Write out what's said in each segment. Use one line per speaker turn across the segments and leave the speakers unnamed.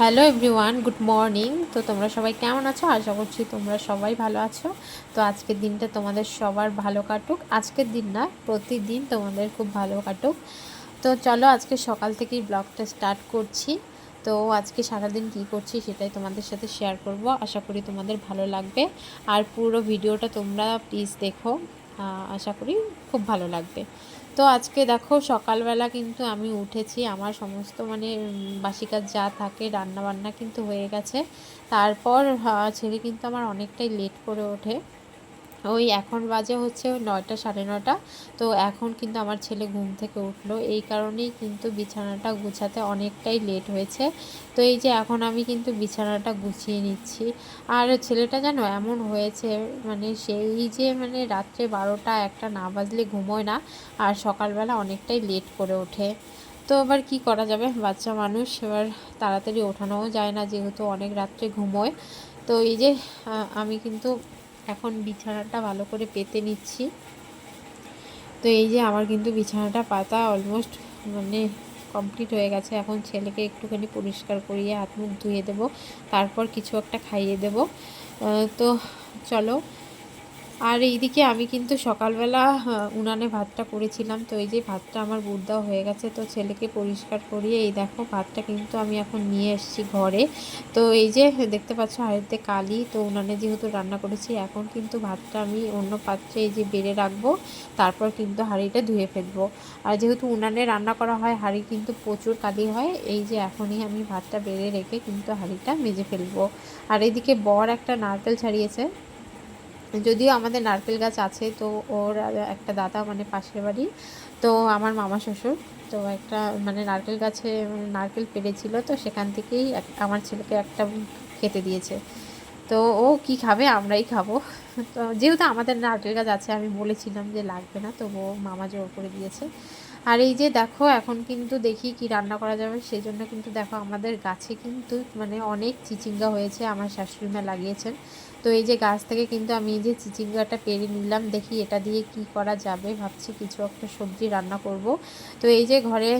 Hello everyone, good morning. তো তোমরা সবাই কেমন আছো? আশা করছি তোমরা সবাই ভালো আছো। তো আজকের দিনটা তোমাদের সবার ভালো কাটুক। আজকের দিন না, প্রতিদিন তোমাদের খুব ভালো কাটুক। তো চলো আজকে সকাল থেকেই ব্লগটা স্টার্ট করছি। তো আজকে সারাদিন কী করছি সেটাই তোমাদের সাথে শেয়ার করব। আশা করি তোমাদের ভালো লাগবে। আর পুরো ভিডিওটা তোমরা প্লিজ দেখো। আশা করি খুব ভালো লাগবে। তো আজকে দেখো সকালবেলা কিন্তু আমি উঠেছি, আমার সমস্ত মানে বাসি কাজ যা থাকে রান্না বান্না কিন্তু হয়ে গেছে। তারপর ছেলে কিন্তু আমার অনেকটাই লেট করে ওঠে। ওই এখন বাজে হচ্ছে নয়টা, সাড়ে নটা তো এখন কিন্তু আমার ছেলে ঘুম থেকে উঠল। এই কারণেই কিন্তু বিছানাটা গুছাতে অনেকটাই লেট হয়েছে। তো এই যে এখন আমি কিন্তু বিছানাটা গুছিয়ে নিচ্ছি। আর ছেলেটা যেন এমন হয়েছে মানে সেই যে মানে রাত্রে বারোটা একটা না বাজলে ঘুমোয় না, আর সকালবেলা অনেকটাই লেট করে ওঠে। তো এবার কি করা যাবে? বাচ্চা মানুষ, এবার তাড়াতাড়ি ওঠানোও যায় না যেহেতু অনেক রাত্রে ঘুমোয়। তো এই যে আমি কিন্তু এখন বিছানাটা ভালো করে পেতে নিচ্ছি। তো এই যে আমার কিন্তু বিছানাটা পাতা অলমোস্ট মানে কমপ্লিট হয়ে গেছে। এখন ছেলেকে একটুখানি পরিষ্কার করিয়ে হাত মুখ ধুয়ে দেবো, তারপর কিছু একটা খাইয়ে দেব। তো চলো আর এইদিকে আমি কিন্তু সকালবেলা উনানে ভাতটা করেছিলাম। তো এই যে ভাতটা আমার বুদ্দাও হয়ে গেছে, তো ছেলেকে পরিষ্কার করিয়ে এই দেখো ভাতটা কিন্তু আমি এখন নিয়ে এসেছি ঘরে। তো এই যে দেখতে পাচ্ছ হাড়িতে কালি, তো উনানে যেহেতু রান্না করেছি, এখন কিন্তু ভাতটা আমি অন্য পাত্রে এই যে বেড়ে রাখব, তারপর কিন্তু হাঁড়িটা ধুয়ে ফেলব। আর যেহেতু উনানে রান্না করা হয়, হাঁড়ি কিন্তু প্রচুর কালি হয়, এই যে এখনই আমি ভাতটা বেড়ে রেখে কিন্তু হাঁড়িটা মেজে ফেলব। আর এইদিকে বর একটা নারকেল ছাড়িয়েছে। যদিও আমাদের নারকেল গাছ আছে, তো ওর একটা দাদা মানে পাশের বাড়ি, তো আমার মামা শ্বশুর, তো একটা মানে নারকেল গাছে নারকেল পেরেছিল তো সেখান থেকেই আমার ছেলেকে একটা খেতে দিয়েছে। তো ও কি খাবে? আমরাই খাব। তো যেহেতু আমাদের নারকেল গাছ আছে, আমি বলেছিলাম যে লাগবে না তো ও মামা জোর করে দিয়েছে। আর এই যে দেখো, এখন কিন্তু দেখি কি রান্না করা যাবে সেই জন্য কিন্তু দেখো আমাদের গাছে কিন্তু মানে অনেক চিচিঙ্গা হয়েছে, আমার শাশুড়ি মা লাগিয়েছেন। তো এই যে গাছ থেকে কিন্তু আমি এই যে চিচিঙ্গাটা পেরে নিলাম, দেখি এটা দিয়ে কি করা যাবে। ভাবছি কিছু একটা সবজি রান্না করব। তো এই যে ঘরে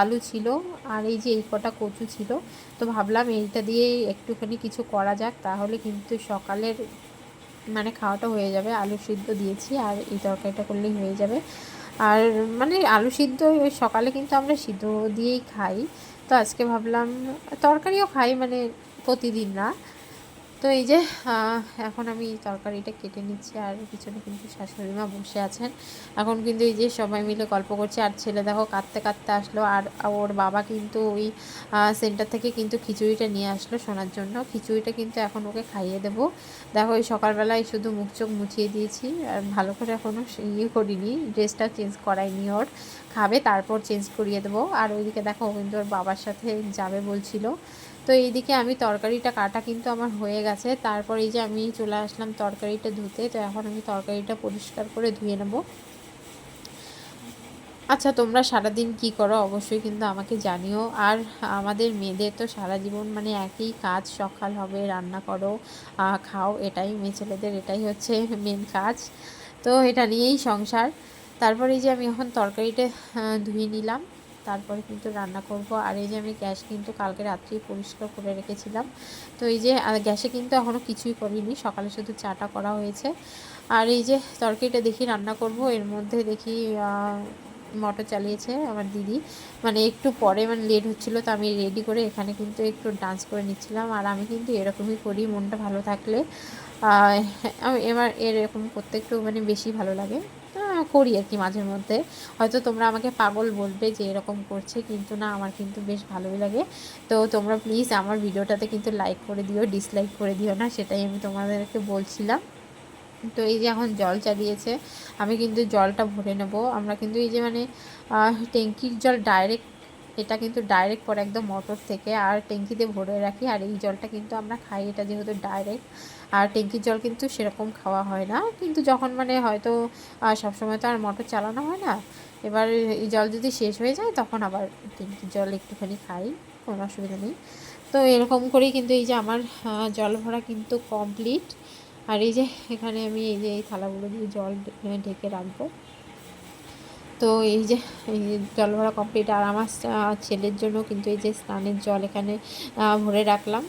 আলু ছিল আর এই যে এই কটা কচু ছিল, তো ভাবলাম এইটা দিয়ে একটুখানি কিছু করা যাক। তাহলে কিন্তু সকালের মানে খাওয়াটা হয়ে যাবে। আলু সিদ্ধ দিয়েছি আর এই তরকারিটা করলেই হয়ে যাবে। আর মানে আলু সিদ্ধ সকালে কিন্তু আমরা সিদ্ধ দিয়েই খাই। তো আজকে ভাবলাম, তরকারিও খাই মানে প্রতিদিন না। তো এই যে এখন আমি তরকারিটা কেটে নিচ্ছি আর পিছনে কিন্তু শাশুড়ি মা বসে আছেন। এখন কিন্তু এই যে সবাই মিলে গল্প করছে, আর ছেলে দেখো কাঁদতে কাঁদতে আসলো, আর ওর বাবা কিন্তু ওই সেন্টার থেকে কিন্তু খিচুড়িটা নিয়ে আসলো শোনার জন্য। খিচুড়িটা কিন্তু এখন ওকে খাইয়ে দেবো। দেখো ওই সকালবেলায় শুধু মুখ চোখ মুছিয়ে দিয়েছি, আর ভালো করে এখনও ইয়ে করিনি, ড্রেসটা চেঞ্জ করাইনি ওর। খাবে, তারপর চেঞ্জ করিয়ে দেবো। আর ওইদিকে দেখো কিন্তু ওর বাবার সাথে যাবে বলছিল। তো এইদিকে আমি তরকারিটা কাটা কিন্তু আমার হয়ে গেছে। তারপর এই যে আমি চলে আসলাম তরকারিটা ধুতে, তো এখন আমি তরকারিটা পরিষ্কার করে ধুয়ে নেব। আচ্ছা তোমরা সারাদিন কি করো? অবশ্যই কিন্তু আমাকে জানিও। আর আমাদের মেয়েদের তো সারা জীবন মানে একই কাজ, সকাল হবে, রান্না করো খাও, এটাই মেয়ে ছেলেদের, এটাই হচ্ছে মেন কাজ। তো এটা নিয়েই সংসার। তারপরে যে আমি এখন তরকারিটা ধুয়ে নিলাম। তারপরে কিন্তু রান্না করব। আর এই যে আমি গ্যাস কিন্তু কালকে রাত্রেই পরিষ্কার করে রেখেছিলাম। তো এই যে গ্যাসে কিন্তু এখনও কিছুই করিনি। সকালে শুধু চাটা করা হয়েছে। আর এই যে, তরকারিটা দেখি রান্না করব। এর মধ্যে দেখি মটর চালিয়েছে আমার দিদি। মানে একটু পরে মানে লেট হচ্ছিল, তো আমি রেডি করে এখানে কিন্তু একটু ডান্স করে নিচ্ছিলাম। আর আমি কিন্তু এরকমই করি, মনটা ভালো থাকলে। এবার এরকম করতে একটু মানে বেশি ভালো লাগে। করি আর কি মাঝে মধ্যে। হয়তো তোমরা আমাকে পাগল বলবে যে এরকম করছে, কিন্তু না, আমার কিন্তু বেশ ভালোই লাগে। তো তোমরা প্লিজ আমার ভিডিওটাতে কিন্তু লাইক করে দিও ডিসলাইক করে দিও না, সেটাই আমি তোমাদেরকে বলছিলাম। তো এই যে এখন জল চালিয়েছে, আমি কিন্তু জলটা ভরে নেব। আমরা কিন্তু এই যে মানে ট্যাঙ্কির জল ডাইরেক্ট এটা কিন্তু ডাইরেক্ট পরে একদম মোটর থেকে আর ট্যাঙ্কিতে ভরে রাখি। আর এই জলটা কিন্তু আমরা খাই, এটা যেহেতু ডাইরেক্ট আর ট্যাঙ্কির জল কিন্তু সেরকম খাওয়া হয় না। কিন্তু যখন মানে হয়তো সবসময় তো আর মোটর চালানো হয় না, এবার এই জল যদি শেষ হয়ে যায়, তখন আবার ট্যাঙ্কির জল একটুখানি খাই, কোনো অসুবিধা নেই। তো এরকম করেই কিন্তু এই যে আমার জল ভরা কিন্তু কমপ্লিট আর এই যে এখানে আমি এই যে এই থালাগুলো দিয়ে জল ঢেকে রাখব। তো এই যে, এই জল ভরা কমপ্লিট আর আমার ছেলের জন্য কিন্তু এই যে স্নানের জল এখানে ভরে রাখলাম।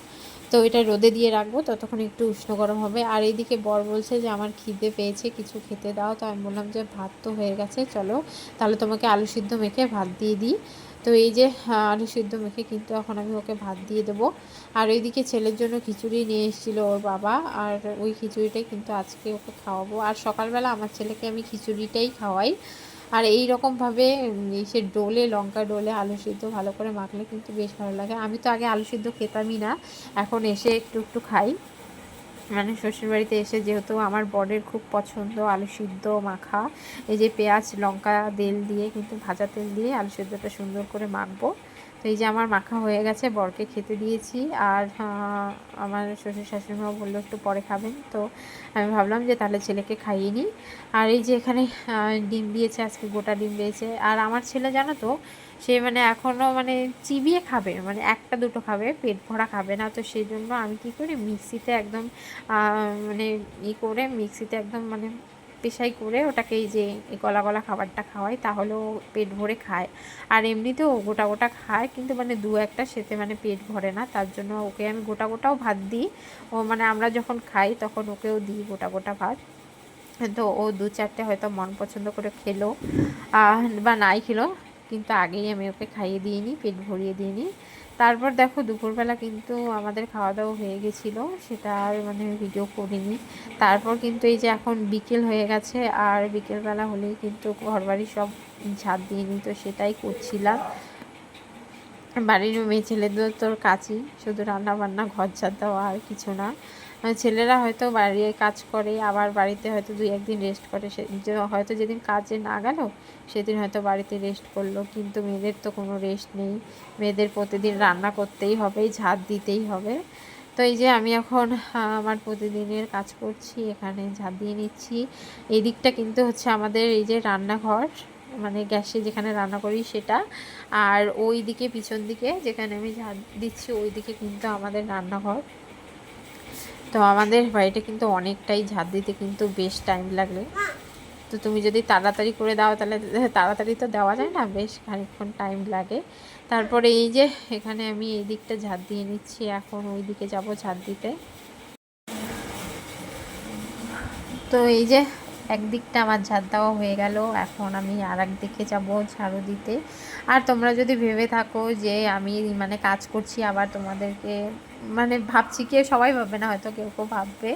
তো এটা রোদে দিয়ে রাখব, ততক্ষণ একটু উষ্ণ গরম হবে। আর এইদিকে বর বলছে যে, আমার খিদে পেয়েছে, কিছু খেতে দাও। তো আমি বললাম যে, ভাত তো হয়ে গেছে, চলো। তাহলে তোমাকে আলু সিদ্ধ মেখে ভাত দিয়ে দিই। তো এই যে আলু সিদ্ধ মেখে কিন্তু এখন আমি ওকে ভাত দিয়ে দেবো। আর ওইদিকে ছেলের জন্য খিচুড়ি নিয়ে এসেছিল ওর বাবা। আর ওই খিচুড়িটাই কিন্তু আজকে ওকে খাওয়াবো। আর সকালবেলা আমার ছেলেকে আমি খিচুড়িটাই খাওয়াই। আর এই রকমভাবে সে ডোলে, লঙ্কা ডোলে আলু সিদ্ধ ভালো করে মাখলে কিন্তু বেশ ভালো লাগে। আমি তো আগে আলু সিদ্ধ খেতামই না, এখন এসে একটু একটু খাই। মানে শ্বশুরবাড়িতে এসে যেহেতু আমার বরের খুব পছন্দ আলু সিদ্ধ মাখা, এই যে পেঁয়াজ, লঙ্কা, তেল দিয়ে কিন্তু ভাজা তেল দিয়ে আলু সিদ্ধটা সুন্দর করে মাখবো। এই যে আমার মাখা হয়ে গেছে, বরকে খেতে দিয়েছি। আর আমার শ্বশুর শাশুড়িমাও বলল, একটু পরে খাবেন। তো আমি ভাবলাম যে তাহলে ছেলেকে খাইয়ে নিই। আর এই যে এখানে ডিম দিয়েছে, আজকে গোটা ডিম দিয়েছে। আর আমার ছেলে জানো তো, সে মানে এখনও মানে চিবিয়ে খাবে মানে একটা দুটো খাবে, পেট ভরা খাবে না। তো সেই জন্য আমি কী করি, মিক্সিতে একদম মানে ই করে, মিক্সিতে একদম মানে পেশাই করে ওটাকে এই যে গলা গলা খাবারটা খাওয়াই তাহলেও পেট ভরে খায়। আর এমনিতেও গোটা গোটা খায়, কিন্তু মানে দু একটা সেতে মানে পেট ভরে না, তার জন্য ওকে আমি গোটা গোটাও ভাত দিই। ও মানে আমরা যখন খাই তখন ওকেও দিই গোটা গোটা ভাত। তো ও দু চারটে হয়তো মন পছন্দ করে খেলো বা নাই খেলো, কিন্তু আগেই আমি ওকে খাইয়ে দিয়ে নিই পেট ভরিয়ে দিয়ে নিই তারপর দেখো দুপুরবেলা কিন্তু আমাদের খাওয়া দাওয়া হয়ে গেছিল, সেটা আর মানে ভিডিও করিনি। তারপর কিন্তু এই যে এখন বিকেল হয়ে গেছে, আর বিকেলবেলা হলেই কিন্তু ঘরবাড়ি সব ঝাঁপ দিয়ে নিত সেটাই করছিলাম। বাড়ির মেয়ে ছেলেদের তোর কাছেই শুধু রান্না বান্না ঘর ঝাঁপ দেওয়া আর কিছু না। ছেলেরা হয়তো বাইরে কাজ করে, আবার বাড়িতে হয়তো দুই একদিন রেস্ট করে। সে হয়তো যেদিন কাজে না গেল, সেদিন হয়তো বাড়িতে রেস্ট করল। কিন্তু মেয়েদের তো কোনো রেস্ট নেই। মেয়েদের প্রতিদিন রান্না করতেই হবে, ঝাঁট দিতেই হবে। তো এই যে আমি এখন আমার প্রতিদিনের কাজ করছি, এখানে ঝাঁট দিয়ে নিচ্ছি। এই দিকটা কিন্তু হচ্ছে আমাদের এই যে রান্নাঘর মানে গ্যাসে যেখানে রান্না করি সেটা। আর ওই দিকে পিছন দিকে যেখানে আমি ঝাঁট দিচ্ছি ওই দিকে কিন্তু আমাদের রান্নাঘর। তো আমাদের বাড়িটা কিন্তু অনেকটাই ঝাঁট দিতে কিন্তু বেশ টাইম লাগে তো তুমি যদি তাড়াতাড়ি করে দাও তাহলে তাড়াতাড়ি তো দেওয়া যায় না, বেশ খানিকক্ষণ টাইম লাগে। তারপরে এই যে এখানে আমি এই দিকটা ঝাঁট দিয়ে নিচ্ছি, এখন ওই দিকে যাব ঝাঁট দিতে। তো এই যে একদিকটা আমার ঝাঁট দেওয়া হয়ে গেল, এখন আমি আর দিকে যাব ঝাড়ু দিতে। আর তোমরা যদি ভেবে থাকো যে আমি মানে কাজ করছি, আবার তোমাদেরকে মানে ভাবছি কেউ সবাই ভাববে না, হয়তো কেউ কেউ ভাববে।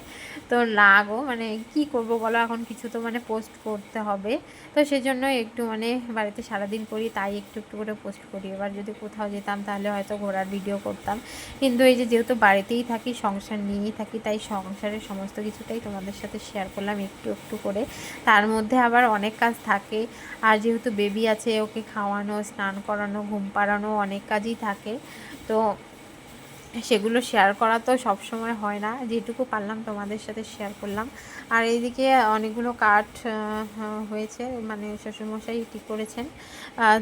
তো না গো মানে কি করব বলো, এখন কিছু তো মানে পোস্ট করতে হবে। তো সেজন্য একটু মানে বাড়িতে সারাদিন করি, তাই একটু একটু করে পোস্ট করি। এবার যদি কোথাও যেতাম, তাহলে হয়তো ঘোরার ভিডিও করতাম। কিন্তু এই যে যেহেতু বাড়িতেই থাকি, সংসার নিয়েই থাকি, তাই সংসারের সমস্ত কিছুটাই তোমাদের সাথে শেয়ার করলাম একটু একটু করে। তার মধ্যে আবার অনেক কাজ থাকে। আর যেহেতু বেবি আছে, ওকে খাওয়ানো, স্নান করানো, ঘুম পাড়ানো, অনেক কাজই থাকে। তো সেগুলো শেয়ার করা তো সব সময় হয় না। যেটুকু পারলাম তোমাদের সাথে শেয়ার করলাম। আর এইদিকে অনেকগুলো কাঠ হয়েছে। মানে শ্বশুরমশাই ঠিক করেছেন?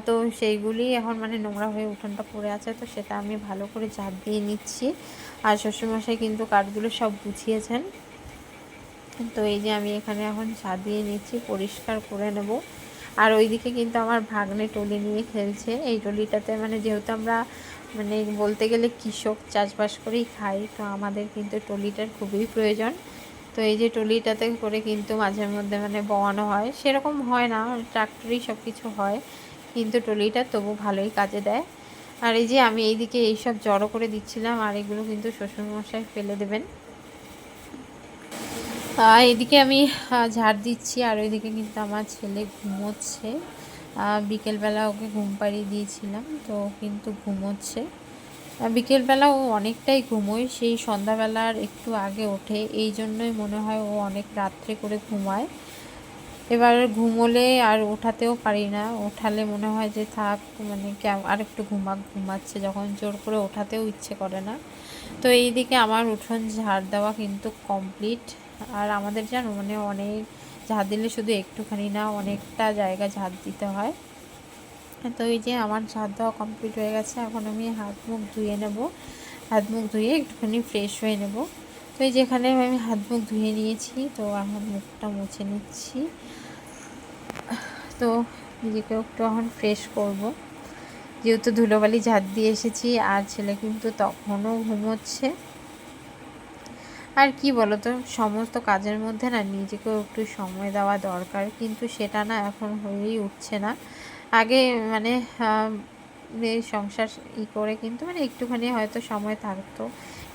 তো সেইগুলি এখন মানে নোংরা হয়ে উঠোনটা পড়ে আছে। তো সেটা আমি ভালো করে ঝাঁপ দিয়ে নিচ্ছি। আর শ্বশুরমশাই কিন্তু কাঠগুলো সব গুছিয়েছেন। তো এই যে আমি এখানে এখন দিয়ে নিচ্ছি, পরিষ্কার করে নেব। আর ওইদিকে কিন্তু আমার ভাগ্নে টলি নিয়ে খেলছে। এই টলিটাতে মানে যেহেতু আমরা মানে বলতে গেলে কৃষক চাষবাস করেই খাই তো আমাদের কিন্তু টলিটার খুবই প্রয়োজন। তো এই যে টলিটাতে করে কিন্তু মাঝে মধ্যে মানে বওয়ানো হয়, সেরকম হয় না, ট্রাক্টরেই সব কিছু হয়, কিন্তু টলিটা তবু ভালোই কাজে দেয়। আর এই যে আমি এইদিকে এইসব জড়ো করে দিচ্ছিলাম, আর এগুলো কিন্তু শ্বশুরমশাই ফেলে দেবেন। এদিকে আমি ঝাড় দিচ্ছি, আর ওইদিকে কিন্তু আমার ছেলে ঘুমোচ্ছে। বিকেলবেলা ওকে ঘুম পাড়িয়ে দিয়েছিলাম, তো কিন্তু ঘুমোচ্ছে। বিকেলবেলা ও অনেকটাই ঘুমোয়, সেই সন্ধ্যাবেলার একটু আগে ওঠে, এই জন্যই মনে হয় ও অনেক রাত্রে করে ঘুমায়। এবার ঘুমোলে আর ওঠাতেও পারি না, ওঠালে মনে হয় যে থাক মানে আর একটু ঘুমাক ঘুমাচ্ছে, যখন জোর করে ওঠাতেও ইচ্ছে করে না। তো এইদিকে আমার উঠোন ঝাড় দেওয়া কিন্তু কমপ্লিট আর আমাদের জানো মানে অনেক ঝাড় দিলে শুধু একটুখানি না, অনেকটা জায়গা ঝাড় দিতে হয়। তো এই যে আমার ঝাড় দেওয়া কমপ্লিট হয়ে গেছে, এখন আমি হাত মুখ ধুয়ে নেব। হাত মুখ ধুয়ে একটুখানি ফ্রেশ হয়ে নেব। তো এই যেখানে আমি হাত মুখ ধুয়ে নিয়েছি, তো এখন মুখটা মুছে নিচ্ছি। তো নিজেকে একটু এখন ফ্রেশ করব। যেহেতু ধুলোবালি ঝাড় দিয়ে এসেছি, আর ছেলে কিন্তু তখনও ঘুমোচ্ছে। আর কি বলো তো সমস্ত কাজের মধ্যে না নিজেকেও একটু সময় দেওয়া দরকার, কিন্তু সেটা না এখন হয়েই উঠছে না। আগে মানে সংসার ই করে কিন্তু মানে একটুখানি হয়তো সময় থাকতো।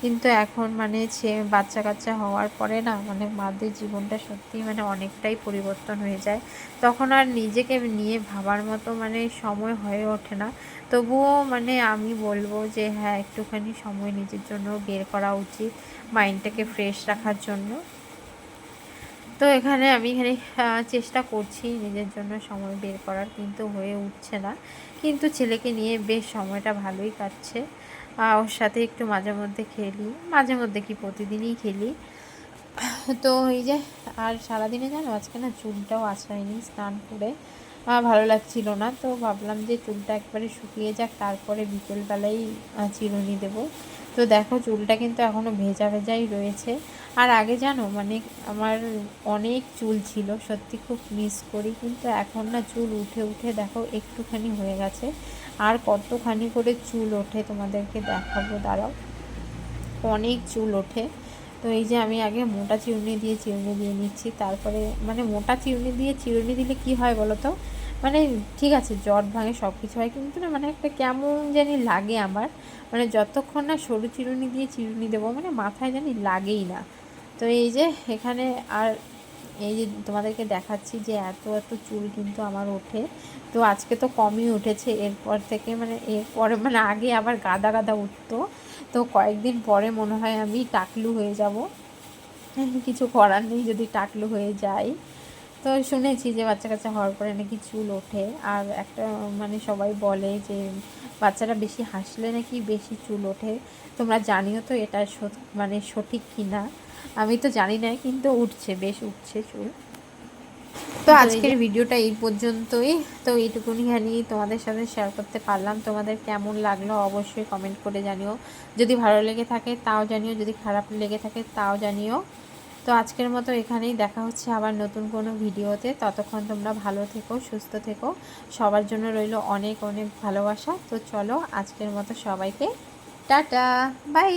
কিন্তু এখন মানে সে বাচ্চা কাচ্চা হওয়ার পরে না মানে মাদের জীবনটা সত্যি মানে অনেকটাই পরিবর্তন হয়ে যায়। তখন আর নিজেকে নিয়ে ভাবার মতো মানে সময় হয়ে ওঠে না। তবুও মানে আমি বলব যে হ্যাঁ একটুখানি সময় নিজের জন্য বের করা উচিত মাইন্ডটাকে ফ্রেশ রাখার জন্য। তো এখানে আমি এখানে চেষ্টা করছি নিজের জন্য সময় বের করার কিন্তু হয়ে উঠছে না। কিন্তু ছেলেকে নিয়ে বেশ সময়টা ভালোই কাটছে। ওর সাথে একটু মাঝে মধ্যে খেলি, মাঝে মধ্যে কি প্রতিদিনই খেলি। তো এই যে, আর সারাদিনে জানো, আজকে না চুলটাও আসায়নি স্নান করে। ভালো লাগছিল না, তো ভাবলাম যে চুলটা একবারে শুকিয়ে যাক, তারপরে বিকেলবেলাই চিরুনি দেবো। তো দেখো, চুলটা কিন্তু এখনও ভেজা ভেজাই রয়েছে। আর আগে জানো মানে আমার অনেক চুল ছিল, সত্যি খুব মিস করি, কিন্তু এখন না চুল উঠে উঠে দেখো একটুখানি হয়ে গেছে। আর কতখানি করে চুল ওঠে তোমাদেরকে দেখাবো, দাঁড়াও। অনেক চুল ওঠে। তো এই যে আমি আগে মোটা চিরুনি দিয়ে চিরুনি দিয়ে নিচ্ছি, তারপরে মানে মোটা চিরুনি দিয়ে চিরুনি দিলে কি হয় বলো তো? মানে ঠিক আছে, জট ভাঙে সব কিছু হয়, কিন্তু না মানে একটা কেমন জানি লাগে আমার। মানে যতক্ষণ না সরু চিরুনি দিয়ে চিরুনি দেবো মানে মাথায় জানি লাগেই না। তো এই যে এখানে আর এই যে তোমাদেরকে দেখাচ্ছি যে এত এত চুল কিন্তু আমার ওঠে। তো আজকে তো কমই উঠেছে, এরপর থেকে মানে এরপরে মানে আগে আবার গাদা গাদা উঠতো। তো কয়েকদিন পরে মনে হয় আমি টাকলু হয়ে যাব। কিছু করার নেই, যদি টাকলু হয়ে যাই। তো শুনেছি যে বাচ্চা কাচ্চা হওয়ার পরে নাকি চুল ওঠে। আর একটা মানে সবাই বলে যে বাচ্চারা বেশি হাসলে নাকি বেশি চুল ওঠে। তোমরা জানিও তো এটা মানে সঠিক কি না আমি তো জানি না কিন্তু উঠছে বেশ উঠছে চুল। তো আজকের ভিডিওটা এই পর্যন্তই। তো এইটুকুনি এইটুকুনিখানি তোমাদের সাথে শেয়ার করতে পারলাম। তোমাদের কেমন লাগল অবশ্যই কমেন্ট করে জানিও। যদি ভালো লেগে থাকে তাও জানিও যদি খারাপ লেগে থাকে তাও জানিও। তো আজকের মতো এখানেই দেখা হচ্ছে আবার নতুন কোনো ভিডিওতে। ততক্ষণ তোমরা ভালো থেকো সুস্থ থেকো। সবার জন্য রইল অনেক অনেক ভালোবাসা। তো চলো আজকের মতো সবাইকে টাটা বাই